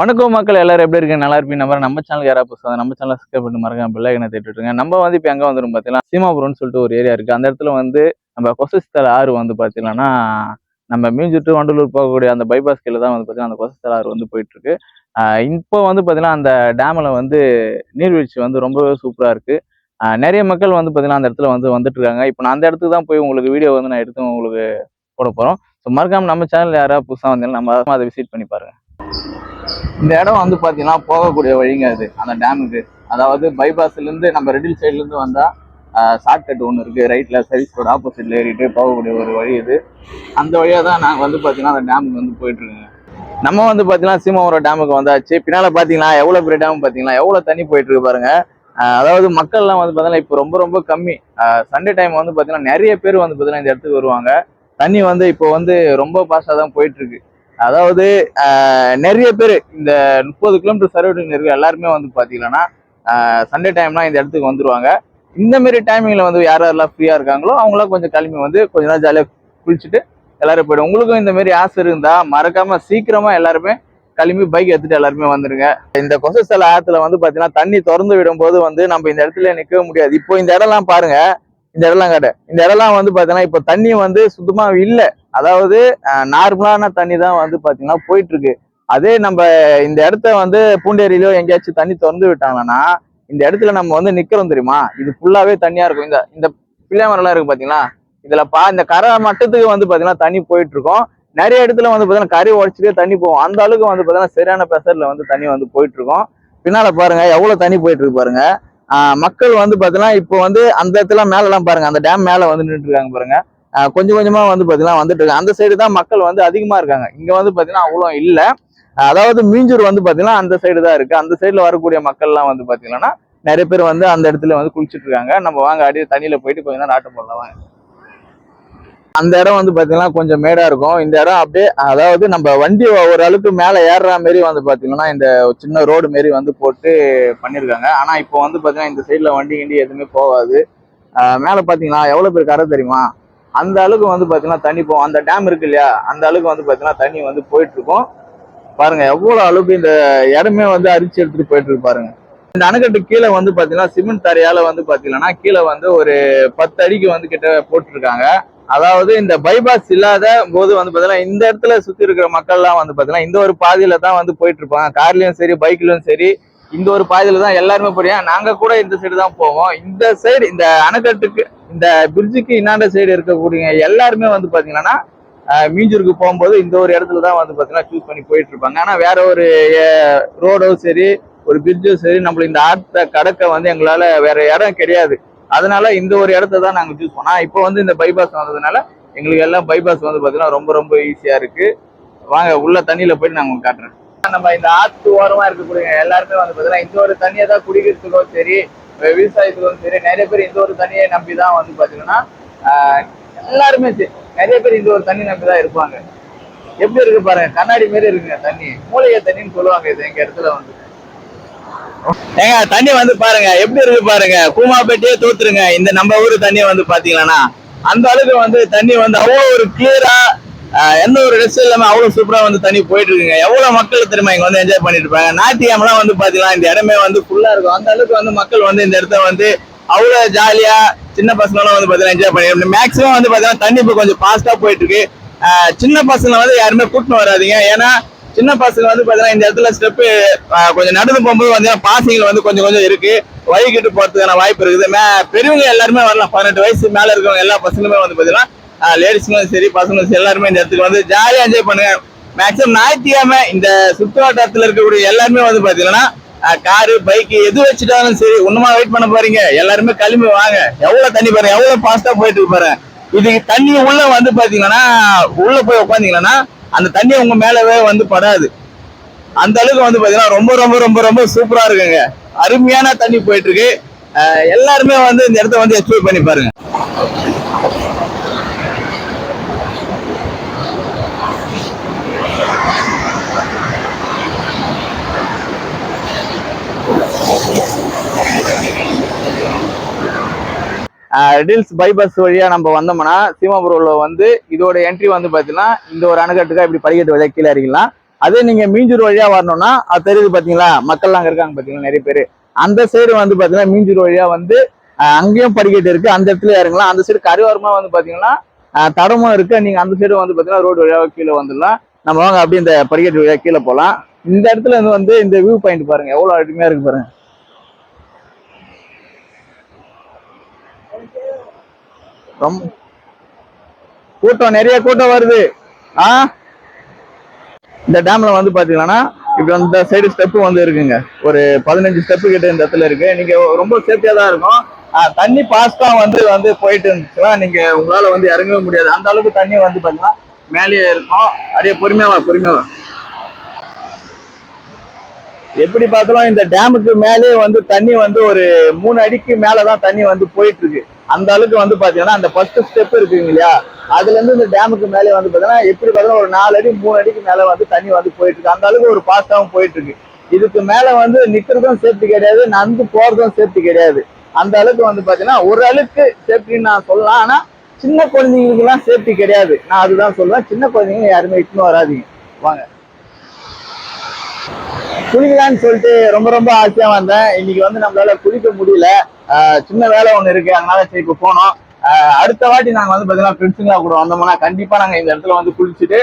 வணக்கம் மக்கள் எல்லாரும் எப்படி இருக்கீங்க? நல்லா இருப்பீங்க. நம்ம நம்ம சேனல் யாராவது புதுசாக நம்ம சேனல் சப்ஸ்கிரைப் பண்ணி மறக்காம பிள்ளை என்ன தேட்டுருங்க நம்ம வந்து இப்போ எங்கே வந்துரும் பார்த்தீங்கன்னா சீமாபுரம்னு சொல்லிட்டு ஒரு ஏரியா இருக்குது அந்த இடத்துல வந்து நம்ம கொசஸ்தல ஆறு வந்து பார்த்தீங்கன்னா நம்ம மீஞ்சுட்டு வண்டலூர் போகக்கூடிய அந்த பைபாஸ் கீழே தான் வந்து பார்த்தீங்கன்னா அந்த கொசஸ்தல ஆறு வந்து போயிட்டு இருக்கு. இப்போ வந்து பார்த்தீங்கன்னா அந்த டேமில் வந்து நீர்வீழ்ச்சி வந்து ரொம்பவே சூப்பராக இருக்குது நிறைய மக்கள் வந்து பார்த்தீங்கன்னா அந்த இடத்துல வந்து வந்துட்டு இருக்காங்க. இப்போ நான் அந்த இடத்துக்கு தான் போய் உங்களுக்கு வீடியோ வந்து நான் எடுத்து உங்களுக்கு போட போகிறோம் ஸோ மறக்காமல் நம்ம சேனல் யாராவது புதுசாக வந்தீங்கன்னா நம்ம அதை விசிட் பண்ணி பாருங்க. இந்த இடம் வந்து பார்த்தீங்கன்னா போகக்கூடிய வழிங்க அது அந்த டேமுக்கு. அதாவது பைபாஸ்லேருந்து இருந்து நம்ம ரெடில் சைட்லேருந்து இருந்து ஷார்ட்கட் ஒன்று இருக்கு ரைட்ல சர்வீஸ் ரோடு ஆப்போசிட்ல ஏறிட்டு போகக்கூடிய ஒரு வழி இது. அந்த வழியா தான் நாங்கள் வந்து பார்த்தீங்கன்னா அந்த டேமுக்கு வந்து போயிட்டுருக்கோங்க. நம்ம வந்து பார்த்தீங்கன்னா சீமாபுரம் டேமுக்கு வந்தாச்சு. பின்னால் பார்த்தீங்கன்னா எவ்வளோ பெரிய டேம் பார்த்தீங்கன்னா எவ்வளோ தண்ணி போயிட்டுருக்கு பாருங்க. அதாவது மக்கள்லாம் வந்து பார்த்தீங்கன்னா இப்போ ரொம்ப ரொம்ப கம்மி. சண்டே டைம் வந்து பார்த்தீங்கன்னா நிறைய பேர் வந்து பார்த்தீங்கன்னா இந்த இடத்துக்கு வருவாங்க. தண்ணி வந்து இப்போ வந்து ரொம்ப ஃபாஸ்ட்டாக தான் போயிட்டுருக்கு. அதாவது நிறைய பேர் இந்த முப்பது கிலோமீட்டர் சரௌண்டிங் இருக்க எல்லாருமே வந்து பார்த்தீங்கன்னா சண்டே டைம்லாம் இந்த இடத்துக்கு வந்துருவாங்க. இந்த மாதிரி வந்து யார் யாரெல்லாம் ஃப்ரீயாக இருக்காங்களோ அவங்களாம் கொஞ்சம் கிளம்பி வந்து கொஞ்ச நேரம் ஜாலியாக குளிச்சுட்டு எல்லாரும் போய்டும் உங்களுக்கும் இந்த மாதிரி ஆசை இருந்தால் மறக்காமல் சீக்கிரமாக எல்லாருமே கிளம்பி பைக் எடுத்துட்டு எல்லாருமே வந்துருங்க. இந்த கொசஸ்தல ஆத்துல வந்து பாத்தீங்கன்னா தண்ணி திறந்து விடும்போது வந்து நம்ம இந்த இடத்துல நிக்கவே முடியாது. இப்போ இந்த இடம்லாம் பாருங்க இந்த இடம்லாம் காட்டு. இந்த இடம்லாம் வந்து பாத்தீங்கன்னா இப்போ தண்ணி வந்து சுத்தமா இல்லை. அதாவது நார்மலான தண்ணி தான் வந்து பாத்தீங்கன்னா போயிட்டு இருக்கு அதே நம்ம இந்த இடத்த வந்து பூண்டேரியிலோ எங்கேயாச்சும் தண்ணி திறந்து விட்டாங்கன்னா இந்த இடத்துல நம்ம வந்து நிக்கிறோம் தெரியுமா? இது ஃபுல்லாவே தண்ணியா இருக்கும். இந்த இந்த பிள்ளை மரம்லாம் இருக்கு பாத்தீங்களா? இதுல பா இந்த கரை மட்டத்துக்கு வந்து பாத்தீங்கன்னா தண்ணி போயிட்டு இருக்கும் நிறைய இடத்துல வந்து பாத்தீங்கன்னா கரை உடச்சிட்டே தண்ணி போகும். அந்த அளவுக்கு வந்து பாத்தீங்கன்னா சரியான பெசர்ல வந்து தண்ணி வந்து போயிட்டு இருக்கும் பின்னால பாருங்க எவ்வளவு தண்ணி போயிட்டு இருக்கு பாருங்க. மக்கள் வந்து பார்த்தீங்கன்னா இப்போ வந்து அந்த இடத்துல மேலெலாம் பாருங்கள் அந்த டேம் மேலே வந்து நின்றுட்டு இருக்காங்க பாருங்க கொஞ்சம் கொஞ்சமாக வந்து பார்த்தீங்கன்னா வந்துட்டு இருக்காங்க. அந்த சைடு தான் மக்கள் வந்து அதிகமாக இருக்காங்க. இங்கே வந்து பார்த்தீங்கன்னா அவ்வளோ இல்லை. அதாவது மீஞ்சூர் வந்து பார்த்தீங்கன்னா அந்த சைடு தான் இருக்குது அந்த சைடில் வரக்கூடிய மக்கள்லாம் வந்து பார்த்தீங்கன்னா நிறைய பேர் வந்து அந்த இடத்துல வந்து குளிச்சுட்டு இருக்காங்க. நம்ம வாங்க அடி தண்ணியில் போயிட்டு கொஞ்சம் நேரம் ஆட்டம் போடலாம் வாங்க. அந்த இடம் வந்து பார்த்தீங்கன்னா கொஞ்சம் மேடாக இருக்கும். இந்த இடம் அப்படியே அதாவது நம்ம வண்டி ஓரளவுக்கு மேலே ஏறுற மாரி வந்து பார்த்தீங்கன்னா இந்த சின்ன ரோடு மாரி வந்து போட்டு பண்ணியிருக்காங்க ஆனால் இப்போ வந்து பார்த்தீங்கன்னா இந்த சைடில் வண்டி கிண்டி எதுவுமே போகாது. மேலே பார்த்தீங்கன்னா எவ்வளோ பேர் கரை தெரியுமா? அந்த அளவுக்கு வந்து பார்த்தீங்கன்னா தண்ணி போகும் அந்த டேம் இருக்கு இல்லையா? அந்த அளவுக்கு வந்து பார்த்தீங்கன்னா தண்ணி வந்து போயிட்டு இருக்கும் பாருங்க அளவுக்கு இந்த இடமே வந்து அரிச்சு எடுத்துட்டு போயிட்டு இருக்கு பாருங்க. இந்த அணைக்கட்டு கீழே வந்து பார்த்தீங்கன்னா சிமெண்ட் தரையால வந்து பார்த்தீங்கன்னா கீழே வந்து ஒரு பத்து அடிக்கு வந்து கிட்ட போட்டிருக்காங்க. அதாவது இந்த பைபாஸ் இல்லாத போது வந்து பார்த்தீங்கன்னா இந்த இடத்துல சுற்றி இருக்கிற மக்கள்லாம் வந்து பார்த்தீங்கன்னா இந்த ஒரு பாதையில தான் வந்து போயிட்டு இருப்பாங்க. கார்லயும் சரி பைக்லயும் சரி இந்த ஒரு பாதையில தான் எல்லாருமே போறியா நாங்க கூட இந்த சைடு தான் போவோம். இந்த சைடு இந்த அணைக்கட்டுக்கு இந்த பிரிட்ஜுக்கு இன்னாண்ட சைடு இருக்கக்கூடிய எல்லாருமே வந்து பாத்தீங்கன்னா மீஞ்சூருக்கு போகும்போது இந்த ஒரு இடத்துல தான் வந்து பாத்தீங்கன்னா சூஸ் பண்ணி போயிட்டு இருப்பாங்க. ஆனா வேற ஒரு ரோடோ சரி ஒரு பிரிட்ஜோ சரி நம்மளுக்கு இந்த ஆத்த கடக்க வந்து எங்களால வேற இடம் கிடையாது. அதனால இந்த ஒரு இடத்த தான் நாங்க சூஸ் பண்ணோம். இப்போ வந்து இந்த பைபாஸ் வந்ததுனால எங்களுக்கு எல்லாம் பைபாஸ் வந்து பாத்தீங்கன்னா ரொம்ப ரொம்ப ஈஸியா இருக்கு. வாங்க உள்ள தண்ணியில போயிட்டு நாங்க உங்களுக்கு காட்டுறேன். நம்ம இந்த ஆத்து ஓரமா இருக்கக்கூடிய எல்லாருமே வந்து பாத்தீங்கன்னா இந்த ஒரு தண்ணியை தான் குடிக்கிறதுக்கும் சரி விவசாயத்துக்கும் சரி நிறைய பேர் இந்த ஒரு தண்ணியை நம்பி தான் வந்து பாத்தீங்கன்னா எல்லாருமே சரி நிறைய பேர் இந்த ஒரு தண்ணி நம்பி தான் இருப்பாங்க. எப்படி இருக்கு பாருங்க கண்ணாடி மாரி இருக்குங்க தண்ணி. மூலிகை தண்ணின்னு சொல்லுவாங்க இது எங்க இடத்துல வந்து. ஏங்க தண்ணி வந்து பாருங்க எப்படி இருக்கு பாருங்க. கூமாப்பேட்டையே தோத்துருங்க. இந்த நம்ம ஊரு தண்ணியை வந்து பாத்தீங்கன்னா அந்த அளவுக்கு வந்து தண்ணி வந்து அவ்வளவு ஒரு கிளியரா எந்த ஒரு ரெஸ்ட் இல்லாம அவ்வளவு சூப்பரா வந்து தண்ணி போயிட்டு இருக்குங்க எவ்வளவு மக்கள் தெரியுமா இங்க வந்து என்ஜாய் பண்ணிட்டு இருப்பாங்க ஞாயிற்றுக்கிழமெல்லாம் வந்து பாத்தீங்கன்னா இந்த இடமே வந்து ஃபுல்லா இருக்கும். அந்த அளவுக்கு வந்து மக்கள் வந்து இந்த இடத்த வந்து அவ்வளவு ஜாலியா சின்ன பசங்களும் வந்து பாத்தீங்கன்னா என்ஜாய் பண்ணி மேக்ஸிமம் வந்து பாத்தீங்கன்னா தண்ணி இப்போ கொஞ்சம் பாஸ்டா போயிட்டு இருக்கு சின்ன பசங்க வந்து யாருமே கூட்டின்னு வராதிங்க. ஏன்னா சின்ன பசங்க வந்து பாத்தீங்கன்னா இந்த இடத்துல ஸ்டெப்பு கொஞ்சம் நடந்து போகும்போது வந்து பாசிங்கள் வந்து கொஞ்சம் கொஞ்சம் இருக்கு. வழிகிட்டு போறதுக்கான வாய்ப்பு இருக்குது. மே- பெரியவங்க எல்லாருமே வரலாம். பதினெட்டு வயசு மேல இருக்கவங்க எல்லா பசங்களுமே வந்து பாத்தீங்கன்னா லேடிஸுங்களும் சரி பசங்களும் சரி எல்லாருமே இந்த இடத்துக்கு வந்து ஜாலியா என்ஜாய் பண்ணுங்க. மேக்ஸிமம் ஞாயிற்றுக்கிழமை இந்த சுற்றுவட்டாரத்தில் இருக்கக்கூடிய எல்லாருமே வந்து பாத்தீங்கன்னா காரு பைக் எது வச்சுட்டாலும் சரி ஒண்ணுமா வெயிட் பண்ண போறீங்க. எல்லாருமே கிளம்பி வாங்க. எவ்வளவு தண்ணி பாருங்க எவ்வளவு பாஸ்டா போயிட்டு இருக்கு பாருங்க. இதுக்கு தண்ணி உள்ள வந்து பாத்தீங்கன்னா உள்ள போய் உட்காந்தீங்கன்னா அந்த தண்ணி உங்க மேலவே வந்து படாது. அந்த அளவுக்கு வந்து பாத்தீங்கன்னா ரொம்ப ரொம்ப ரொம்ப ரொம்ப சூப்பரா இருக்குங்க. அருமையான தண்ணி போயிட்டு இருக்கு. எல்லாருமே வந்து இந்த இடத்த வந்து எக்ஸ்ப்ளோர் பண்ணி பாருங்க. ரெடில்ஸ் பைபாஸ் வழியா நம்ம வந்தோம்னா சீமாபுரம்ல வந்து இதோட என்ட்ரி வந்து பாத்தீங்கன்னா இந்த ஒரு அணைக்கட்டுக்கா இப்படி படிக்கட்டு வழியா கீழே இறங்கிடலாம். அதே நீங்க மீஞ்சூர் வழியா வரணும்னா அது தெரியுது பாத்தீங்களா? மக்கள்லாம் அங்க இருக்காங்க பாத்தீங்களா நிறைய பேர். அந்த சைடு வந்து பாத்தீங்கன்னா மீஞ்சூர் வழியா வந்து அங்கேயும் படிக்கட்டு இருக்கு. அந்த இடத்துல இறங்கலாம். அந்த சைடு கருவாரமா வந்து பாத்தீங்கன்னா தடமும் இருக்கு. நீங்க அந்த சைடு வந்து பாத்தீங்கன்னா ரோடு வழியா கீழே வந்துடலாம். நம்ம வாங்க அப்படியே இந்த படிக்கட்டு வழியா கீழே போலாம். இந்த இடத்துல இருந்து வந்து இந்த வியூ பாயிண்ட் பாருங்க. எவ்வளவு அருமையாக இருக்குது பாருங்க. ரொம்ப கூட்டம் நிறைய கூட்டம் வருது. ஆ? இந்த டேம்ல வந்து பாத்தீங்கன்னா இப்ப அந்த சைடு ஸ்டெப்பு வந்து இருக்குங்க. ஒரு பதினஞ்சு ஸ்டெப்பு கிட்ட இந்த இடத்துல இருக்கு. நீங்க ரொம்ப சேஃப்டியா தான் இருக்கும் தண்ணி பாஸ்டா வந்து வந்து போயிட்டு இருந்துச்சுன்னா நீங்க உங்களால வந்து இறங்கவே முடியாது. அந்த அளவுக்கு தண்ணி வந்து பாத்தீங்கன்னா மேலேயே இருக்கும் அப்படியே பொறுமையாவா பொறுமையாவா எப்படி பார்த்தாலும் இந்த டேமுக்கு மேலே வந்து தண்ணி வந்து ஒரு மூணு அடிக்கு மேலதான் தண்ணி வந்து போயிட்டு இருக்கு. அந்த அளவுக்கு வந்து பாத்தீங்கன்னா அந்த ஃபர்ஸ்ட் ஸ்டெப் இருக்குங்க இல்லையா? அதுல இருந்து இந்த டேமுக்கு மேலே வந்து பாத்தீங்கன்னா எப்படி பார்த்தாலும் ஒரு நாலு அடி மூணு அடிக்கு மேல வந்து தண்ணி வந்து போயிட்டு இருக்கு. அந்த அளவுக்கு ஒரு பாஸ்டாவும் போயிட்டு இருக்கு. இதுக்கு மேல வந்து நிக்கிறதும் சேஃப்டி கிடையாது நடந்து போறதும் சேஃப்டி கிடையாது. அந்த அளவுக்கு வந்து பாத்தீங்கன்னா ஒரு அளவுக்கு சேஃப்டின்னு நான் சொல்லலாம். ஆனா சின்ன குழந்தைங்களுக்கு எல்லாம் சேஃப்டி கிடையாது. நான் அதுதான் சொல்லுவேன். சின்ன குழந்தைங்க யாருமே இட்டுன்னு வராதீங்க. வாங்க. குளிக்கலான்னு சொல்லிட்டு ரொம்ப ரொம்ப ஆசையா வந்தேன். இன்னைக்கு வந்து நம்மளால குளிக்க முடியல. சின்ன வேலை ஒண்ணு இருக்கு. அதனால சரி இப்போ போனோம். அடுத்த வாட்டி நாங்க வந்து பாத்தீங்கன்னா ஃப்ரெண்ட்ஸுங்களா கூட வந்தோம்னா கண்டிப்பா நாங்க இந்த இடத்துல வந்து குளிச்சுட்டு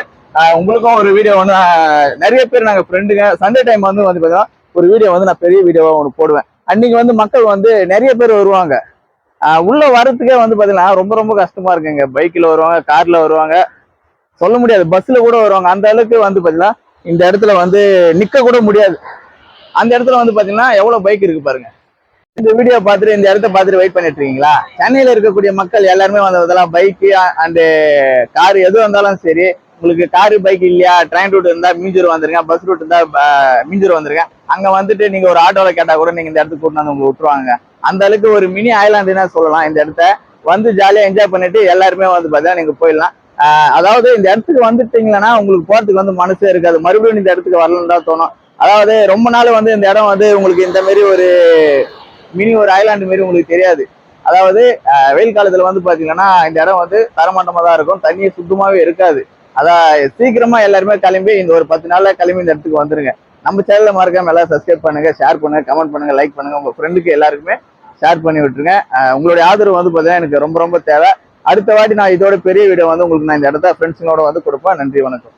உங்களுக்கும் ஒரு வீடியோ வந்து நிறைய பேர் நாங்க ஃப்ரெண்டுங்க சண்டே டைம் வந்து வந்து பாத்தீங்கன்னா ஒரு வீடியோ வந்து நான் பெரிய வீடியோவா ஒன்று போடுவேன். அன்னைக்கு வந்து மக்கள் வந்து நிறைய பேர் வருவாங்க. உள்ள வரத்துக்கே வந்து பாத்தீங்கன்னா ரொம்ப ரொம்ப கஷ்டமா இருக்குங்க. பைக்ல வருவாங்க கார்ல வருவாங்க. சொல்ல முடியாது. பஸ்ல கூட வருவாங்க. அந்த அளவுக்கு வந்து பாத்தீங்கன்னா இந்த இடத்துல வந்து நிக்க கூட முடியாது. அந்த இடத்துல வந்து பாத்தீங்கன்னா எவ்வளோ பைக் இருக்கு பாருங்க. இந்த வீடியோ பார்த்துட்டு இந்த இடத்த பார்த்துட்டு வெயிட் பண்ணிட்டு இருக்கீங்களா? சென்னையில இருக்கக்கூடிய மக்கள் எல்லாருமே வந்ததெல்லாம் பைக்கு அண்டு கார் எது வந்தாலும் சரி உங்களுக்கு காரு பைக் இல்லையா? ட்ரெயின் ரூட் இருந்தால் மீஞ்சூர் வந்துருங்க பஸ் ரூட் இருந்தால் மீஞ்சூர் வந்துருங்க. அங்க வந்துட்டு நீங்க ஒரு ஆட்டோவில் கேட்டால் கூட நீங்கள் இந்த இடத்துக்கு கூட்டு வந்து உங்களை விட்டுருவாங்க. அந்த அளவுக்கு ஒரு மினி ஐலாண்டுன்னா சொல்லலாம். இந்த இடத்த வந்து ஜாலியாக என்ஜாய் பண்ணிட்டு எல்லாருமே வந்து பார்த்தீங்கன்னா நீங்கள் போயிடலாம். அதாவது இந்த இடத்துக்கு வந்துட்டீங்கன்னா உங்களுக்கு போறதுக்கு வந்து மனசே இருக்காது. மறுபடியும் இந்த இடத்துக்கு வரலன்னு தான் தோணும். அதாவது ரொம்ப நாள் வந்து இந்த இடம் வந்து உங்களுக்கு இந்த மாரி ஒரு மினி ஒரு ஐலாண்டு மாரி உங்களுக்கு தெரியாது. அதாவது வெயில் காலத்துல வந்து பாத்தீங்கன்னா இந்த இடம் வந்து தரமட்டமா தான் இருக்கும். தண்ணியே சுத்தமாவே இருக்காது. அதான் சீக்கிரமா எல்லாருமே கிளம்பி இந்த ஒரு பத்து நாள்ல கிளம்பி இந்த இடத்துக்கு வந்துருங்க. நம்ம சேனல்ல மறக்காம எல்லாம் சப்ஸ்கிரைப் பண்ணுங்க ஷேர் பண்ணுங்க கமெண்ட் பண்ணுங்க லைக் பண்ணுங்க. உங்க ஃப்ரெண்டுக்கு எல்லாருக்குமே ஷேர் பண்ணி விட்டுருங்க. உங்களுடைய ஆதரவு வந்து பாத்தீங்கன்னா எனக்கு ரொம்ப ரொம்ப தேவை. அடுத்த வாட்டி நான் இதோட பெரிய வீடியோ வந்து உங்களுக்கு நான் இந்த இடத்த ஃப்ரெண்ட்ஸுங்களோட வந்து கொடுப்பேன். நன்றி வணக்கம்.